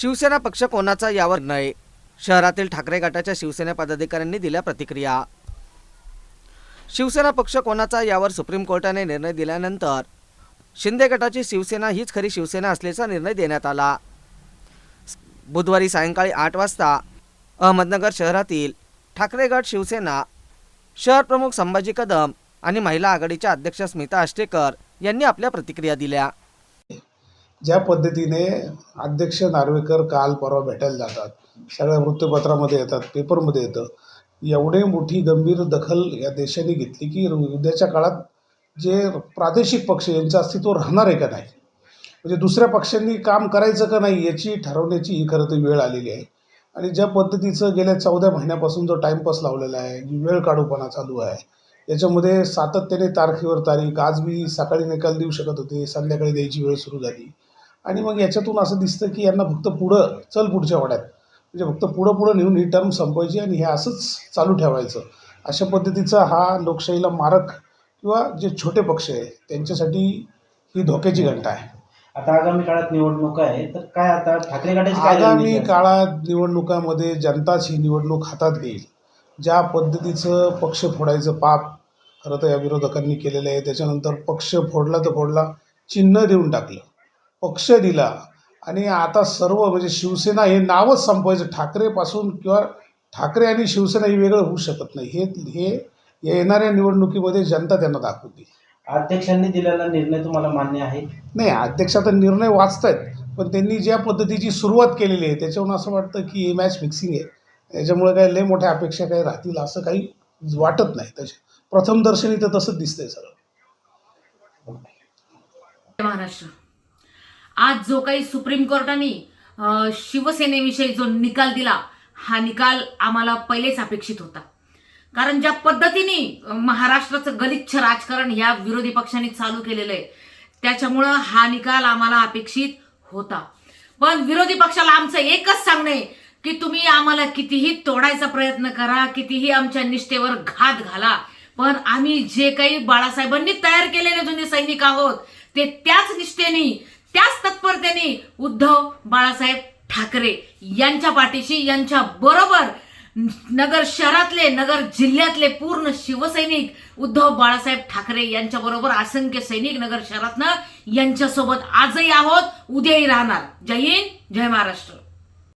शिवसेना पक्ष कोणाचा यावर नाही शहरातील ठाकरे गटाच्या शिवसेना पदाधिकाऱ्यांनी दिल्या प्रतिक्रिया. शिवसेना पक्ष कोणाचा यावर सुप्रीम कोर्टाने निर्णय दिल्यानंतर शिंदे गटाची शिवसेना हीच खरी शिवसेना असल्याचा निर्णय देण्यात आला. बुधवारी सायंकाळी आठ वाजता अहमदनगर शहरातील ठाकरे गट शिवसेना शहर प्रमुख संभाजी कदम आणि महिला आघाडीच्या अध्यक्ष स्मिता आष्टेकर यांनी आपल्या प्रतिक्रिया दिल्या. ज्या पद्धतीने अध्यक्ष नार्वेकर काल परवा भेटायला जातात सगळ्या वृत्तपत्रामध्ये येतात पेपरमध्ये येतं एवढे मोठी गंभीर दखल या देशाने घेतली की उद्याच्या काळात जे प्रादेशिक पक्ष यांचं अस्तित्व राहणार आहे का नाही? म्हणजे दुसऱ्या पक्षांनी काम करायचं का नाही याची ठरवण्याची ही खरं तर वेळ आलेली आहे. आणि ज्या पद्धतीचं गेल्या चौदा महिन्यापासून जो टाईमपास लावलेला आहे वेळ काढूपणा चालू आहे याच्यामध्ये सातत्याने तारखेवर तारीख आज मी सकाळी निकाल देऊ शकत होते संध्याकाळी द्यायची वेळ सुरू झाली. आणि मग याच्यातून असं दिसतं की यांना फक्त पुढं चल पुढच्या वाड्यात. म्हणजे फक्त पुढं पुढं नेऊन ही टर्म संपवायची आणि हे असंच चालू ठेवायचं. अशा पद्धतीचा हा लोकशाहीला मारक किंवा जे छोटे पक्ष आहे त्यांच्यासाठी ही धोक्याची घंटा आहे. आता आगामी काळात निवडणूक आहे तर काय आता ठाकरे गटाची आगामी? काळात निवडणुकामध्ये जनताच ही निवडणूक हातात घेईल. ज्या पद्धतीचं पक्ष फोडायचं पाप खरं तर या विरोधकांनी केलेलं आहे त्याच्यानंतर पक्ष फोडला तर फोडला चिन्ह देऊन टाकलं. पक्ष दिला. आणि आता सर्व म्हणजे शिवसेना हे नावच संपवायचं. ठाकरेपासून किंवा ठाकरे आणि शिवसेना ही वेगळं होऊ शकत नाही. हे हे येणाऱ्या निवडणुकीमध्ये जनता त्यांना दाखवते. अध्यक्षांनी दिलेला निर्णय तुम्हाला मान्य आहे? नाही अध्यक्षाचा निर्णय वाचतायत. पण त्यांनी ज्या पद्धतीची सुरुवात केलेली आहे त्याच्यावरून असं वाटतं की हे मॅच फिक्सिंग आहे. याच्यामुळे काही लय मोठ्या अपेक्षा काही राहतील असं काही वाटत नाही. तसे प्रथम दर्शनी तर तसंच दिसतंय सगळं. महाराष्ट्र. आज जो काही सुप्रीम कोर्टाने शिवसेनेविषयी जो निकाल दिला हा निकाल आम्हाला पहिलेच अपेक्षित होता. कारण ज्या पद्धतीने महाराष्ट्राचं गलिच्छ राजकारण ह्या विरोधी पक्षांनी चालू केलेलं आहे त्याच्यामुळं हा निकाल आम्हाला अपेक्षित होता. पण विरोधी पक्षाला आमचं एकच सांगणं आहे की तुम्ही आम्हाला कितीही तोडायचा प्रयत्न करा कितीही आमच्या निष्ठेवर घात घाला पण आम्ही जे काही बाळासाहेबांनी तयार केलेले जुने सैनिक आहोत ते त्याच निष्ठेने त्याच तत्परतेने उद्धव बाळासाहेब ठाकरे यांच्या पाठीशी यांच्या बरोबर नगर शहरातले नगर जिल्ह्यातले पूर्ण शिवसैनिक उद्धव बाळासाहेब ठाकरे यांच्या बरोबर असंख्य सैनिक नगर शहरातनं यांच्यासोबत आजही आहोत. उद्याही राहणार. जय हिंद जय महाराष्ट्र.